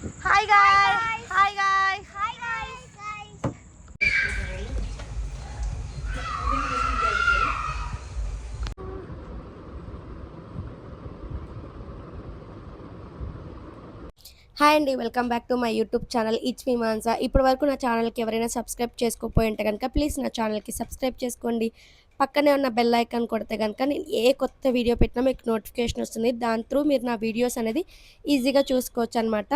Hi guy hi guy Hi guys. Guys. Hi అండి welcome back to my YouTube channel it's me Mansa ఇప్పటి వరకు నా ఛానల్కి ఎవరైనా సబ్స్క్రైబ్ చేసుకోకపోయి ఉంటే కనుక ప్లీజ్ నా ఛానల్కి సబ్స్క్రైబ్ చేసుకోండి. పక్కనే ఉన్న బెల్ ఐకాన్ కొడితే కనుక నేను ఏ కొత్త వీడియో పెట్టినా మీకు నోటిఫికేషన్ వస్తుంది. దాని త్రూ మీరు నా వీడియోస్ అనేది ఈజీగా చూసుకోవచ్చు అనమాట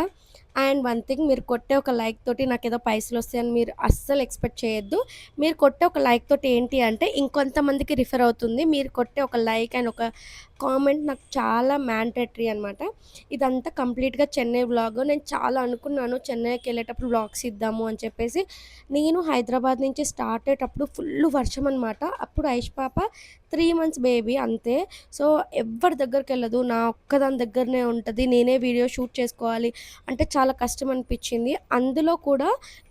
అండ్ వన్ థింగ్ మీరు కొట్టే ఒక లైక్ తోటి నాకు ఏదో పైసలు వస్తాయని మీరు అస్సలు ఎక్స్పెక్ట్ చేయొద్దు. మీరు కొట్టే ఒక లైక్ తోటి ఏంటి అంటే ఇంకొంతమందికి రిఫర్ అవుతుంది. మీరు కొట్టే ఒక లైక్ అండ్ ఒక కామెంట్ నాకు చాలా మ్యాండేటరీ అనమాట ఇదంతా కంప్లీట్గా చెన్నై వ్లాగ్. నేను చాలా అనుకున్నాను చెన్నైకి వెళ్ళేటప్పుడు వ్లాగ్స్ ఇద్దాము అని చెప్పేసి. నేను హైదరాబాద్ నుంచి స్టార్ట్ అయ్యేటప్పుడు ఫుల్ వర్షం అనమాట అప్పుడు ఐష్ పాప త్రీ మంత్స్ బేబీ అంతే. సో ఎవరి దగ్గరికి వెళ్ళదు. నా ఒక్కదాని దగ్గరనే ఉంటుంది. నేనే వీడియో షూట్ చేసుకోవాలి. అంటే చాలా చాలా కష్టం అనిపించింది. అందులో కూడా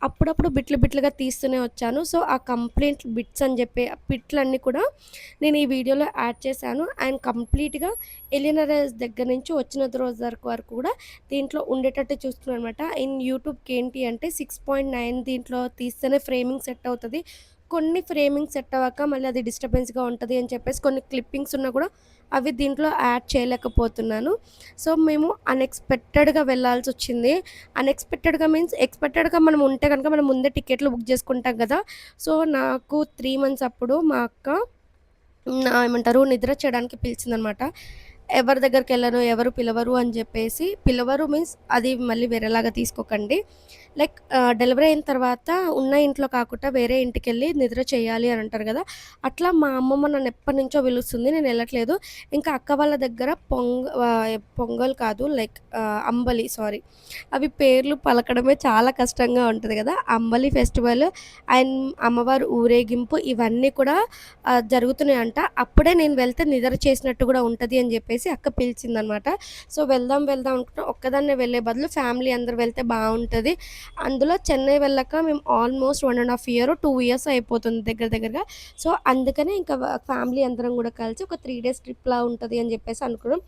అప్పుడప్పుడు బిట్లు బిట్లుగా తీస్తూనే వచ్చాను. సో ఆ కంప్లైంట్ బిట్స్ అని చెప్పే ఆ బిట్లన్నీ కూడా నేను ఈ వీడియోలో యాడ్ చేశాను. అండ్ కంప్లీట్గా ఎలినరైజ్ దగ్గర నుంచి వచ్చిన రోజు వరకు వరకు కూడా దీంట్లో ఉండేటట్టు చూస్తున్నాను అనమాట ఇన్ యూట్యూబ్కి ఏంటి అంటే సిక్స్ పాయింట్ నైన్ దీంట్లో తీస్తేనే ఫ్రేమింగ్ సెట్ అవుతుంది. కొన్ని ఫ్రేమింగ్ సెట్ అవ్వక మళ్ళీ అది డిస్టర్బెన్స్గా ఉంటుంది అని చెప్పేసి కొన్ని క్లిప్పింగ్స్ ఉన్నా కూడా అవి దీంట్లో యాడ్ చేయలేకపోతున్నాను. సో మేము అన్ఎక్స్పెక్టెడ్గా వెళ్ళాల్సి వచ్చింది. అన్ఎక్స్పెక్టెడ్గా మీన్స్ ఎక్స్పెక్టెడ్గా మనం ఉంటే కనుక మనం ముందే టికెట్లు బుక్ చేసుకుంటాం కదా. సో నాకు త్రీ మంత్స్ అప్పుడు మా అక్క ఏమంటారు నిద్ర చేయడానికి పిలిచిందనమాట. ఎవరి దగ్గరికి వెళ్ళను ఎవరు పిలవరు అని చెప్పేసి పిలవరు మీన్స్ అది మళ్ళీ వేరేలాగా తీసుకోకండి. లైక్ డెలివరీ అయిన తర్వాత ఉన్న ఇంట్లో కాకుండా వేరే ఇంటికి వెళ్ళి నిద్ర చేయాలి అని అంటారు కదా అట్లా మా అమ్మమ్మ నన్ను ఎప్పటి నుంచో పిలుస్తుంది నేను వెళ్ళట్లేదు. ఇంకా అక్క వాళ్ళ దగ్గర పొంగ పొంగల్ కాదు లైక్ అంబలి సారీ అవి పేర్లు పలకడమే చాలా కష్టంగా ఉంటుంది కదా అంబలి ఫెస్టివల్ అండ్ అమ్మవారు ఊరేగింపు ఇవన్నీ కూడా జరుగుతున్నాయంట. అప్పుడే నేను వెళ్తే నిద్ర చేసినట్టు కూడా ఉంటుంది అని చెప్పేసి అక్క పిలిచిందనమాట. సో వెళ్దాం వెళ్దాం అనుకుంటాం ఒక్కదాన్నే వెళ్ళే బదులు ఫ్యామిలీ అందరు వెళ్తే బాగుంటుంది. అందులో చెన్నై వెళ్ళాక మేము almost one and half year two years అయిపోతుంది దగ్గర దగ్గరగా. సో అందుకనే ఇంకా ఫ్యామిలీ అందరం కూడా కలిసి ఒక త్రీ డేస్ ట్రిప్లా ఉంటుంది అని చెప్పేసి అనుకున్నాం.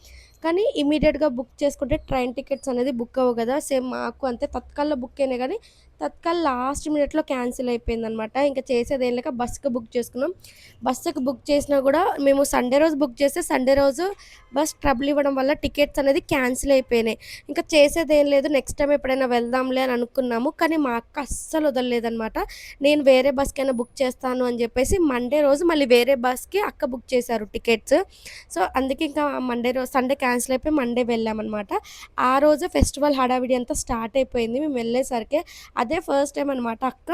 కానీ ఇమీడియట్గా బుక్ చేసుకుంటే ట్రైన్ టికెట్స్ అనేది బుక్ అవ్వవు కదా. సేమ్ మాకు అంతే తత్కాల్లో బుక్ అయినా కానీ తత్కాల్ లాస్ట్ మినిట్లో క్యాన్సిల్ అయిపోయింది అనమాట ఇంకా చేసేది ఏం లేక బస్సుకు బుక్ చేసుకున్నాం. బస్సుకి బుక్ చేసినా కూడా మేము సండే రోజు బుక్ చేస్తే సండే రోజు బస్ ట్రబుల్ ఇవ్వడం వల్ల టికెట్స్ అనేది క్యాన్సిల్ అయిపోయినాయి. ఇంకా చేసేది ఏం లేదు. నెక్స్ట్ టైం ఎప్పుడైనా వెళ్దాంలే అని అనుకున్నాము. కానీ మా అక్క అస్సలు వదలలేదనమాట నేను వేరే బస్కైనా బుక్ చేస్తాను అని చెప్పేసి మండే రోజు మళ్ళీ వేరే బస్కి అక్క బుక్ చేశారు టికెట్స్. సో అందుకే ఇంకా మండే రోజు సండే క్యాన్సిల్ అయిపోయి మండే వెళ్ళామన్నమాట. ఆ రోజు ఫెస్టివల్ హడావిడి అంతా స్టార్ట్ అయిపోయింది. మేము వెళ్ళేసరికి అదే ఫస్ట్ టైం అనమాట అక్క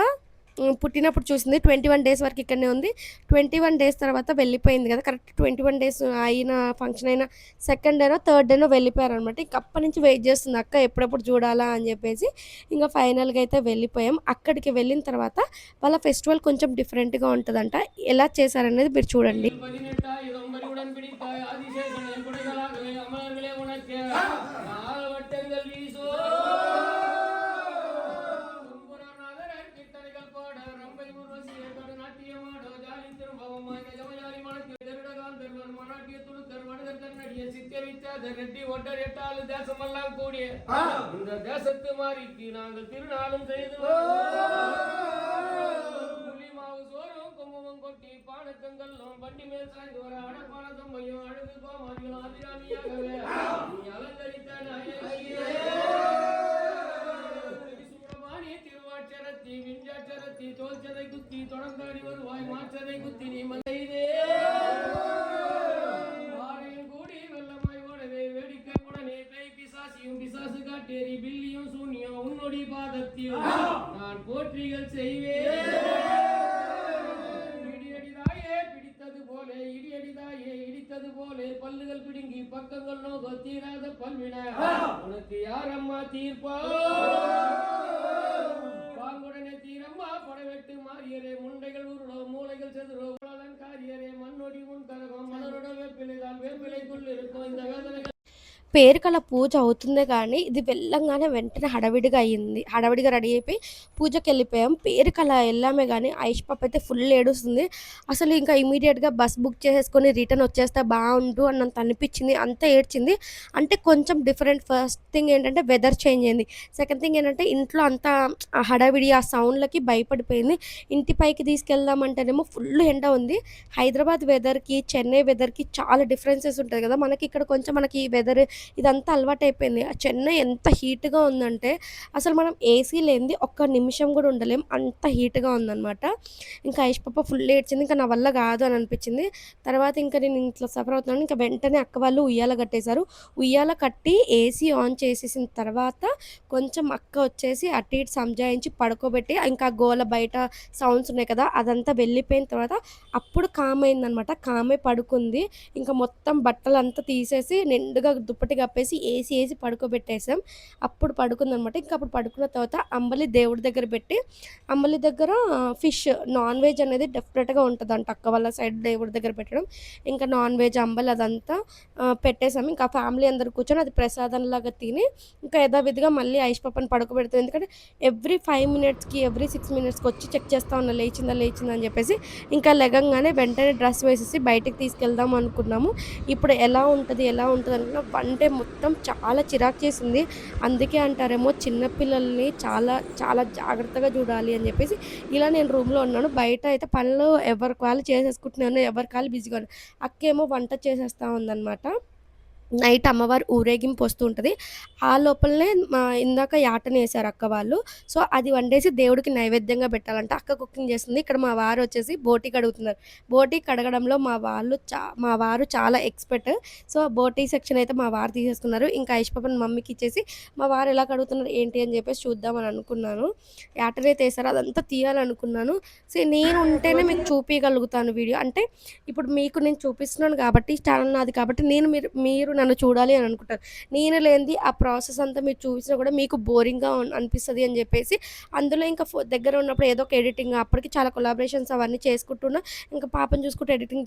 పుట్టినప్పుడు చూసింది. ట్వంటీ వన్ డేస్ వరకు ఇక్కడనే ఉంది. ట్వంటీ వన్ డేస్ తర్వాత వెళ్ళిపోయింది కదా. కరెక్ట్ ట్వంటీ వన్ డేస్ అయిన ఫంక్షన్ అయిన సెకండ్ డేనో థర్డ్ డేనో వెళ్ళిపోయారు అనమాట ఇంక అప్పటి నుంచి వెయిట్ చేస్తుంది. అక్క ఎప్పుడెప్పుడు చూడాలా అని చెప్పేసి ఇంకా ఫైనల్గా అయితే వెళ్ళిపోయాం. అక్కడికి వెళ్ళిన తర్వాత వాళ్ళ ఫెస్టివల్ కొంచెం డిఫరెంట్గా ఉంటుందంట. ఎలా చేశారనేది మీరు చూడండి. ரெட்டி ஒட்டர் எட்டாலு தேசமெல்லாம் கூடிய இந்த தேசத்து மாறிக்கு நாங்கள் திருநாளும் செய்து புலிமாவு சோறும் குங்குமம் கொட்டி பானக்கங்கல்லும் வண்டி மேல் சாய்ந்து வர அடப்பான தம்மையும் அழகு கோமாதிகளும் அதிராணியாகவே நீ அலங்கரித்த திருவாட்சரத்தி விஞ்சாட்சரத்தி தோல்ச்சதை குத்தி தொடர்ந்தாடி வருவாய் மாற்றதை குத்தி நீ பக்கங்கள் நோக தீராத பல்வின உனக்கு யார் அம்மா தீர்ப்பா? பாங்குடனே தீரம்மா படவெட்டு மாறியரே முண்டைகள் உருளோ மூளைகள் செதுரோ காரியரே மண்ணொடி முன் கரகம் மலரோட வேப்பிலைதான் வேப்பிலைக்குள் இருக்கும் இந்த வேதனைகள் పేరుకల పూజ అవుతుందే కానీ ఇది వెళ్ళంగానే వెంటనే హడవిడిగా అయ్యింది హడావిడిగా రెడీ అయిపోయి పూజకి వెళ్ళిపోయాం. పేరుకల వెళ్ళామే కానీ ఐష్ పాప అయితే ఫుల్ ఏడుస్తుంది. అసలు ఇంకా ఇమీడియట్గా బస్ బుక్ చేసేసుకొని రిటర్న్ వచ్చేస్తే బాగుండు అన్నంత అనిపించింది అంత ఏడ్చింది. అంటే కొంచెం డిఫరెంట్ ఫస్ట్ థింగ్ ఏంటంటే వెదర్ చేంజ్ అయింది. సెకండ్ థింగ్ ఏంటంటే ఇంట్లో అంతా హడావిడి ఆ సౌండ్లకి భయపడిపోయింది. ఇంటి పైకి తీసుకెళ్దామంటేనేమో ఫుల్ ఎండ ఉంది. హైదరాబాద్ వెదర్కి చెన్నై వెదర్కి చాలా డిఫరెన్సెస్ ఉంటుంది కదా. మనకి ఇక్కడ కొంచెం మనకి ఈ వెదర్ ఇదంతా అలవాటు అయిపోయింది ఆ చెన్నై ఎంత హీట్గా ఉందంటే అసలు మనం ఏసీ లేనిది ఒక్క నిమిషం కూడా ఉండలేం. అంత హీట్గా ఉందన్నమాట. ఇంకా ఐష్ పాప ఫుల్ ఏడ్చింది. ఇంకా నా వల్ల కాదు అని అనిపించింది. తర్వాత ఇంకా నేను ఇంట్లో సఫర్ అవుతున్నాను. ఇంకా వెంటనే అక్క వాళ్ళు ఉయ్యాల కట్టేశారు. ఉయ్యాల కట్టి ఏసీ ఆన్ చేసేసిన తర్వాత కొంచెం అక్క వచ్చేసి అటు ఇటు సంజాయించి పడుకోబెట్టి ఇంకా గోల బయట సౌండ్స్ ఉన్నాయి కదా అదంతా వెళ్ళిపోయిన తర్వాత అప్పుడు కామ్ అయిందనమాట కామే పడుకుంది. ఇంకా మొత్తం బట్టలంతా తీసేసి నిండుగా దుప్పటి కప్పేసి ఏసి వేసి పడుకోబెట్టేసాం. అప్పుడు పడుకుందనమాట. ఇంకా అప్పుడు పడుకున్న తర్వాత అంబలి దేవుడి దగ్గర పెట్టి అంబలి దగ్గర ఫిష్ నాన్ వెజ్ అనేది డెఫినెట్గా ఉంటుంది అంట అక్క వాళ్ళ సైడ్ దేవుడి దగ్గర పెట్టడం. ఇంకా నాన్ వెజ్ అంబలి అదంతా పెట్టేసాం. ఇంకా ఫ్యామిలీ అందరు కూర్చొని అది ప్రసాదంలాగా తిని ఇంకా యథావిధిగా మళ్ళీ ఐష్ పాపని పడుకోబెడుతుంది. ఎందుకంటే ఎవ్రీ ఫైవ్ మినిట్స్కి ఎవ్రీ సిక్స్ మినిట్స్కి వచ్చి చెక్ చేస్తా ఉన్నా లేచిందా లేచిందా అని చెప్పేసి ఇంకా లెగంగానే వెంటనే డ్రెస్ వేసేసి బయటికి తీసుకెళ్దాం అనుకున్నాము. ఇప్పుడు ఎలా ఉంటుంది ఎలా ఉంటుంది అనుకున్నా వన్ అంటే మొత్తం చాలా చిరాకు చేసింది. అందుకే అంటారేమో చిన్నపిల్లల్ని చాలా చాలా జాగ్రత్తగా చూడాలి అని చెప్పేసి ఇలా నేను రూమ్లో ఉన్నాను. బయట అయితే పనులు ఎవరికి వాళ్ళు చేసేసుకుంటున్నాను ఎవరికి వాళ్ళు బిజీగా ఉన్నారు. అక్కేమో వంట చేసేస్తా ఉందన్నమాట. నైట్ అమ్మవారు ఊరేగింపు వస్తూ ఉంటుంది. ఆ లోపలనే మా ఇందాక యాటన వేశారు అక్క వాళ్ళు. సో అది వండేసి దేవుడికి నైవేద్యంగా పెట్టాలంట. అక్క కుకింగ్ చేస్తుంది. ఇక్కడ మా వారు వచ్చేసి బోటి కడుగుతున్నారు. బోటి కడగడంలో మా వాళ్ళు చా మా వారు చాలా ఎక్స్పర్ట్. సో బోటీ సెక్షన్ అయితే మా వారు తీసేసుకున్నారు. ఇంకా ఐష్పాపని మమ్మీకి ఇచ్చేసి మా వారు ఎలా కడుగుతున్నారు ఏంటి అని చెప్పేసి చూద్దామని అనుకున్నాను. యాటన అయితే వేసారు అదంతా తీయాలనుకున్నాను. సో నేను ఉంటేనే మీకు చూపించగలుగుతాను వీడియో. అంటే ఇప్పుడు మీకు నేను చూపిస్తున్నాను కాబట్టి ఛానల్ నాది కాబట్టి నేను మీరు మీరు నన్ను చూడాలి అని అనుకుంటారు. నేను లేనిది ఆ ప్రాసెస్ అంతా మీరు చూసినా కూడా మీకు బోరింగ్గా అనిపిస్తుంది అని చెప్పేసి అందులో ఇంకా ఫో- దగ్గర ఉన్నప్పుడు ఏదో ఒక ఎడిటింగ్ అప్పటికి చాలా కొలాబరేషన్స్ అవన్నీ చేసుకుంటున్నా. ఇంకా పాపను చూసుకుంటూ ఎడిటింగ్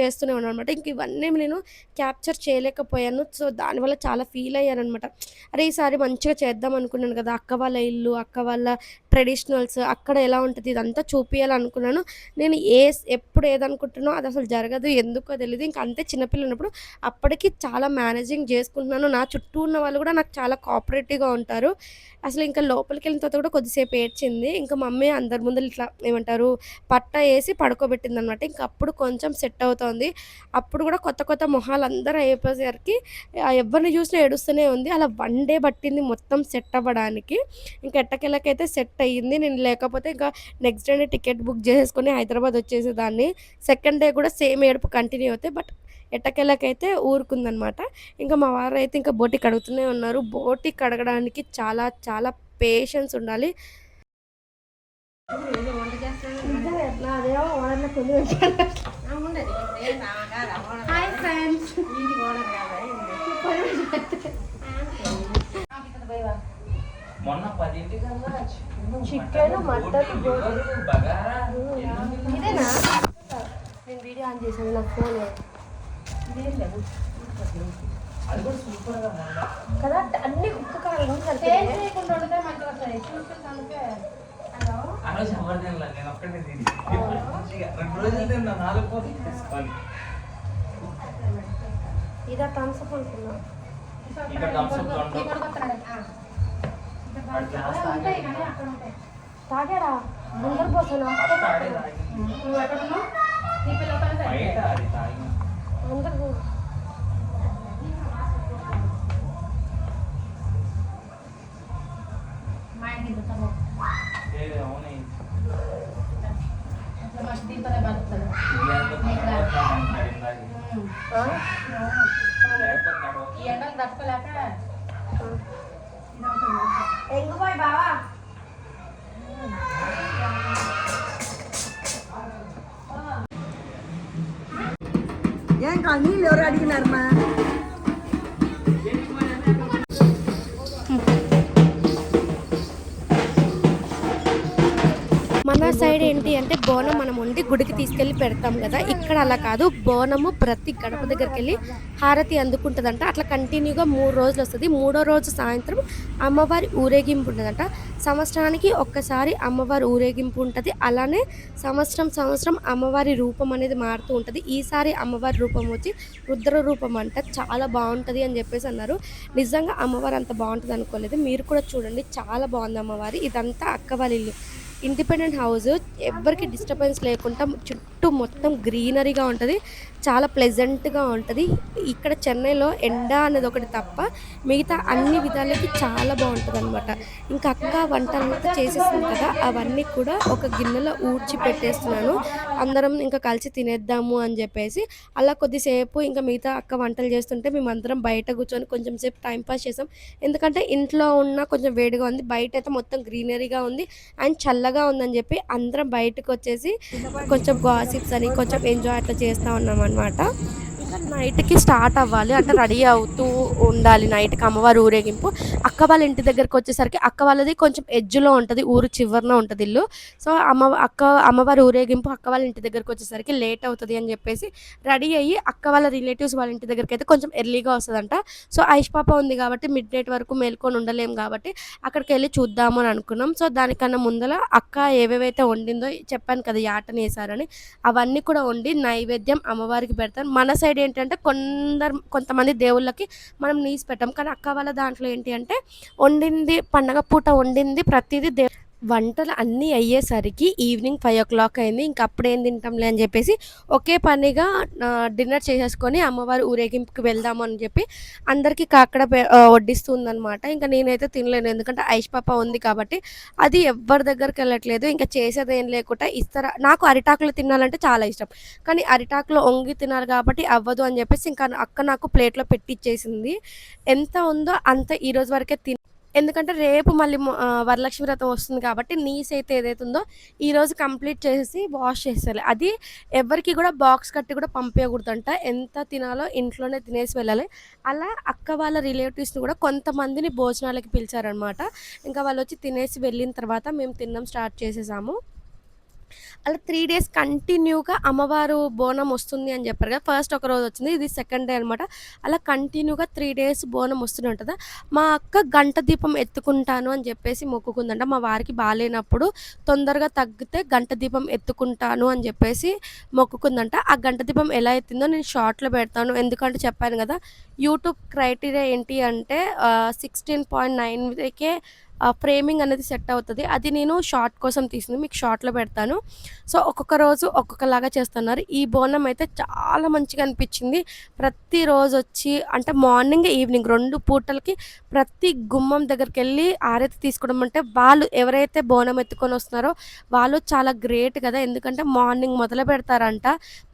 చేస్తూనే ఉన్నాను అనమాట ఇంక ఇవన్నీ నేను క్యాప్చర్ చేయలేకపోయాను. సో దానివల్ల చాలా ఫీల్ అయ్యాను అనమాట అరే ఈసారి మంచిగా చేద్దాం అనుకున్నాను కదా అక్క వాళ్ళ ఇల్లు అక్క వాళ్ళ ట్రెడిషనల్స్ అక్కడ ఎలా ఉంటుంది ఇదంతా చూపించాలనుకున్నాను నేను ఏ ఎప్పుడు ఏదనుకుంటున్నానో అది అసలు జరగదు ఎందుకో తెలియదు ఇంకా అంతే చిన్నపిల్ల ఉన్నప్పుడు అప్పటికి చాలా మేనేజింగ్ చేసుకుంటున్నాను. నా చుట్టూ ఉన్న వాళ్ళు కూడా నాకు చాలా కోఆపరేటివ్గా ఉంటారు. అసలు ఇంకా లోపలికి వెళ్ళిన తర్వాత కూడా కొద్దిసేపు ఏడ్చింది. ఇంకా మమ్మీ అందరి ముందు ఇట్లా ఏమంటారు పట్ట వేసి పడుకోబెట్టింది అనమాట ఇంకా అప్పుడు కొంచెం సెట్ అవుతుంది. అప్పుడు కూడా కొత్త కొత్త మొహాలు అందరూ అయిపోయేసరికి ఎవరిని చూసినా ఏడుస్తూనే ఉంది. అలా వన్ డే పట్టింది మొత్తం సెట్ అవ్వడానికి. ఇంకా ఎట్టకెళ్ళకైతే సెట్ అయ్యింది. నేను లేకపోతే ఇంకా నెక్స్ట్ డే టికెట్ బుక్ చేసేసుకొని హైదరాబాద్ వచ్చేసేదాన్ని. సెకండ్ డే కూడా సేమ్ ఏడుపు కంటిన్యూ అవుతాయి. బట్ ఎట్టకెళ్ళకైతే ఊరుకుందనమాట. ఇంకా మా వారు అయితే ఇంకా బోటి కడుగుతూనే ఉన్నారు. బోటి కడగడానికి చాలా చాలా పేషెన్స్ ఉండాలి. Hi friends. మొన్న పదింటికల్లా చికెన్ మటన్ ఇదేనా నేను వీడియో ఆన్ చేశాను నా ఫోన్ అది కూడా సూపర్గా మొన్న కదా అన్ని పూటలు తీసుకోవాలి ఇదా థమ్స్అప్ అనుకున్నా ఇక్కడ తాగాడు. అందరు పోసాను ఫస్ట్ ఏం కాదు నీళ్ళు సైడ్ ఏంటి అంటే బోనం మనం ఉండి గుడికి తీసుకెళ్ళి పెడతాం కదా. ఇక్కడ అలా కాదు. బోనము ప్రతి గడప దగ్గరికి వెళ్ళి హారతి అందుకుంటుందంట. అట్లా కంటిన్యూగా మూడు రోజులు వస్తుంది. మూడో రోజు సాయంత్రం అమ్మవారి ఊరేగింపు ఉంటుందంట. సంవత్సరానికి ఒక్కసారి అమ్మవారి ఊరేగింపు ఉంటుంది. అలానే సంవత్సరం సంవత్సరం అమ్మవారి రూపం అనేది మారుతూ ఉంటుంది. ఈసారి అమ్మవారి రూపం వచ్చి రుద్ర రూపం అంట. చాలా బాగుంటుంది అని చెప్పేసి అన్నారు. నిజంగా అమ్మవారు అంత బాగుంటుంది అనుకోలేదు. మీరు కూడా చూడండి. చాలా బాగుంది అమ్మవారి. ఇదంతా అక్క వాళ్ళ ఇల్లు. ఇండిపెండెంట్ హౌస్ ఎవరికి డిస్టర్బెన్స్ లేకుండా చుట్టూ మొత్తం గ్రీనరీగా ఉంటుంది చాలా ప్లెజెంట్గా ఉంటుంది. ఇక్కడ చెన్నైలో ఎండ అనేది ఒకటి తప్ప మిగతా అన్ని విధాలకి చాలా బాగుంటుంది అనమాట ఇంకా అక్క వంటలంతా చేసేసింది కదా అవన్నీ కూడా ఒక గిన్నెలో ఊడ్చి పెట్టేస్తున్నాను. అందరం ఇంకా కలిసి తినేద్దాము అని చెప్పేసి అలా కొద్దిసేపు ఇంకా మిగతా అక్క వంటలు చేస్తుంటే మేమందరం బయట కూర్చొని కొంచెం సేపు టైం పాస్ చేసాం. ఎందుకంటే ఇంట్లో ఉన్న కొంచెం వేడిగా ఉంది బయట అయితే మొత్తం గ్రీనరీగా ఉంది. అండ్ చల్లగా ఉందని చెప్పి అందరం బయటకు వచ్చేసి కొంచెం గాసిప్స్ అని కొంచెం ఎంజాయ్ అట్లా చేస్తూ ఉన్నాం అనమాట నైట్కి స్టార్ట్ అవ్వాలి అంటే రెడీ అవుతూ ఉండాలి నైట్కి అమ్మవారి ఊరేగింపు. అక్క వాళ్ళ ఇంటి దగ్గరకు వచ్చేసరికి అక్క వాళ్ళది కొంచెం ఎడ్జ్లో ఉంటుంది ఊరు చివరిన ఉంటుంది ఇల్లు. సో అమ్మ అక్క అమ్మవారి ఊరేగింపు అక్క వాళ్ళ ఇంటి దగ్గరకు వచ్చేసరికి లేట్ అవుతుంది అని చెప్పేసి రెడీ అయ్యి అక్క వాళ్ళ రిలేటివ్స్ వాళ్ళ ఇంటి దగ్గరికి అయితే కొంచెం ఎర్లీగా వస్తుందంట. సో ఐష్ పాప ఉంది కాబట్టి మిడ్ నైట్ వరకు మేల్కొని ఉండలేం కాబట్టి అక్కడికి వెళ్ళి చూద్దాము అని అనుకున్నాం. సో దానికన్నా ముందర అక్క ఏవేవైతే వండిందో చెప్పాను కదా యాటని వేసారని అవన్నీ కూడా వండి నైవేద్యం అమ్మవారికి పెడతాను. మన సైడ్ ఏంటంటే కొందరు కొంతమంది దేవుళ్ళకి మనం నీసి పెట్టాం. కానీ అక్క వాళ్ళ దాంట్లో ఏంటి అంటే వండింది పండగ పూట వండింది ప్రతిదీ దే వంటలు అన్నీ అయ్యేసరికి ఈవినింగ్ ఫైవ్ ఓ క్లాక్ అయింది. ఇంక అప్పుడేం తింటాంలే అని చెప్పేసి ఒకే పనిగా డిన్నర్ చేసేసుకొని అమ్మవారి ఊరేగింపుకి వెళ్దాము అని చెప్పి అందరికీ కాకడ వడ్డిస్తుందనమాట ఇంకా నేనైతే తినలేను. ఎందుకంటే ఐష్ పాప ఉంది కాబట్టి అది ఎవరి దగ్గరికి వెళ్ళట్లేదు. ఇంకా చేసేది ఏం లేకుండా ఇస్తారా నాకు అరిటాకులు తినాలంటే చాలా ఇష్టం. కానీ అరిటాకులో వంగి తినాలి కాబట్టి అవ్వదు అని చెప్పేసి ఇంకా అక్క నాకు ప్లేట్లో పెట్టిచ్చేసింది. ఎంత ఉందో అంత ఈరోజు వరకే తిన ఎందుకంటే రేపు మళ్ళీ వరలక్ష్మి వ్రతం వస్తుంది కాబట్టి నీస్ అయితే ఏదైతే ఉందో ఈ రోజు కంప్లీట్ చేసి వాష్ చేసేయాలి. అది ఎవరికి కూడా బాక్స్ కట్టి కూడా పంపించకూడదంట ఎంత తినాలో ఇంట్లోనే తినేసి వెళ్ళాలి. అలా అక్క వాళ్ళ రిలేటివ్స్ని కూడా కొంతమందిని భోజనాలకి పిలిచారనమాట. ఇంకా వాళ్ళు వచ్చి తినేసి వెళ్ళిన తర్వాత మేము తినడం స్టార్ట్ చేసేసాము. అలా త్రీ డేస్ కంటిన్యూగా అమ్మవారు బోనం వస్తుంది అని చెప్పారు కదా. ఫస్ట్ ఒక రోజు వచ్చింది ఇది సెకండ్ డే అనమాట అలా కంటిన్యూగా త్రీ డేస్ బోనం వస్తూనే ఉంటుంది? మా అక్క గంట దీపం ఎత్తుకుంటాను అని చెప్పేసి మొక్కుకుందంట. మా వారికి బాగాలేనప్పుడు తొందరగా తగ్గితే గంట దీపం ఎత్తుకుంటాను అని చెప్పేసి మొక్కుకుందంట. ఆ గంట దీపం ఎలా ఎత్తిందో నేను షార్ట్లో పెడతాను. ఎందుకంటే చెప్పాను కదా యూట్యూబ్ క్రైటీరియా ఏంటి అంటే సిక్స్టీన్ పాయింట్ నైన్కే ఫ్రేమింగ్ అనేది సెట్ అవుతుంది. అది నేను షార్ట్ కోసం తీసింది. మీకు షార్ట్లో పెడతాను. సో ఒక్కొక్క రోజు ఒక్కొక్కలాగా చేస్తున్నారు. ఈ బోనం అయితే చాలా మంచిగా అనిపించింది. ప్రతిరోజు వచ్చి అంటే మార్నింగ్ ఈవినింగ్ రెండు పూటలకి ప్రతి గుమ్మం దగ్గరికి వెళ్ళి ఆరతి తీసుకోవడం అంటే వాళ్ళు ఎవరైతే బోనం ఎత్తుకొని వస్తున్నారో వాళ్ళు చాలా గ్రేట్ కదా. ఎందుకంటే మార్నింగ్ మొదలు పెడతారంట.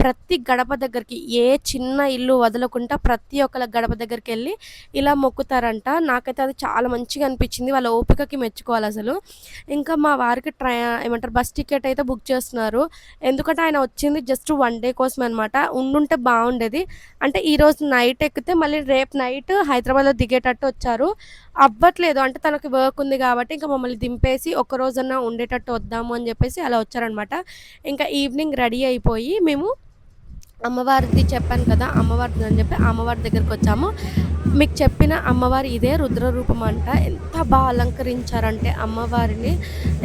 ప్రతి గడప దగ్గరికి ఏ చిన్న ఇల్లు వదలకుండా ప్రతి ఒక్కళ్ళ గడప దగ్గరికి వెళ్ళి ఇలా మొక్కుతారంట. నాకైతే అది చాలా మంచిగా అనిపించింది. వాళ్ళ ఓపికకి మెచ్చుకోవాలి అసలు. ఇంకా మా వారికి ట్రై ఏమంటారు బస్ టికెట్ అయితే బుక్ చేస్తున్నారు. ఎందుకంటే ఆయన వచ్చింది జస్ట్ వన్ డే కోసం అనమాట ఉండుంటే బాగుండేది. అంటే ఈరోజు నైట్ ఎక్కితే మళ్ళీ రేపు నైట్ హైదరాబాద్లో దిగేటట్టు వచ్చారు. అవ్వట్లేదు. అంటే తనకి వర్క్ ఉంది కాబట్టి ఇంకా మమ్మల్ని దింపేసి ఒక రోజన్నా ఉండేటట్టు వద్దాము అని చెప్పేసి అలా వచ్చారనమాట ఇంకా ఈవినింగ్ రెడీ అయిపోయి మేము అమ్మవారిది చెప్పాను కదా అమ్మవారిది అని చెప్పి అమ్మవారి దగ్గరికి వచ్చాము. మీకు చెప్పిన అమ్మవారి ఇదే రుద్ర రూపం అంట. ఎంత బాగా అలంకరించారంటే అమ్మవారిని.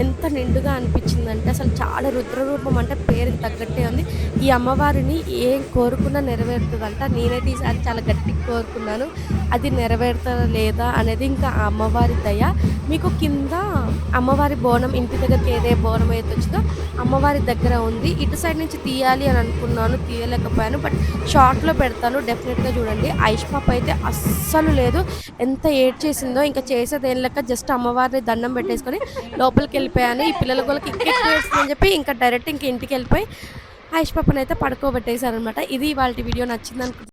ఎంత నిండుగా అనిపించిందంటే అసలు చాలా రుద్ర రూపం అంటే పేరుకి తగ్గట్టే ఉంది. ఈ అమ్మవారిని ఏం కోరుకున్నా నెరవేరుతుందంట. నేనైతే ఈసారి చాలా గట్టిగా కోరుకున్నాను. అది నెరవేరుతుందా లేదా అనేది ఇంకా అమ్మవారి దయ. మీకు కింద అమ్మవారి బోనం ఇంటి దగ్గరికి ఏదే బోనం అయితే వచ్చిందో అమ్మవారి దగ్గర ఉంది. ఇటు సైడ్ నుంచి తీయాలి అని అనుకున్నాను. తీయలేకపోయాను బట్ షార్ట్లో పెడతాను. డెఫినెట్గా చూడండి. ఐష్ పాప అయితే అస్సలు లేదు. ఎంత ఏడ్ చేసిందో ఇంకా చేసేది ఏం లెక్క జస్ట్ అమ్మవారిని దండం పెట్టేసుకొని లోపలికి వెళ్ళిపోయాను. ఈ పిల్లల వాళ్ళకి ఇంకెక్కువ చేస్తుందని చెప్పి ఇంకా డైరెక్ట్ ఇంక ఇంటికి వెళ్ళిపోయి ఐష్ పాపని అయితే పడుకోబెట్టేశారనమాట ఇది వాళ్ళ వీడియో నచ్చింది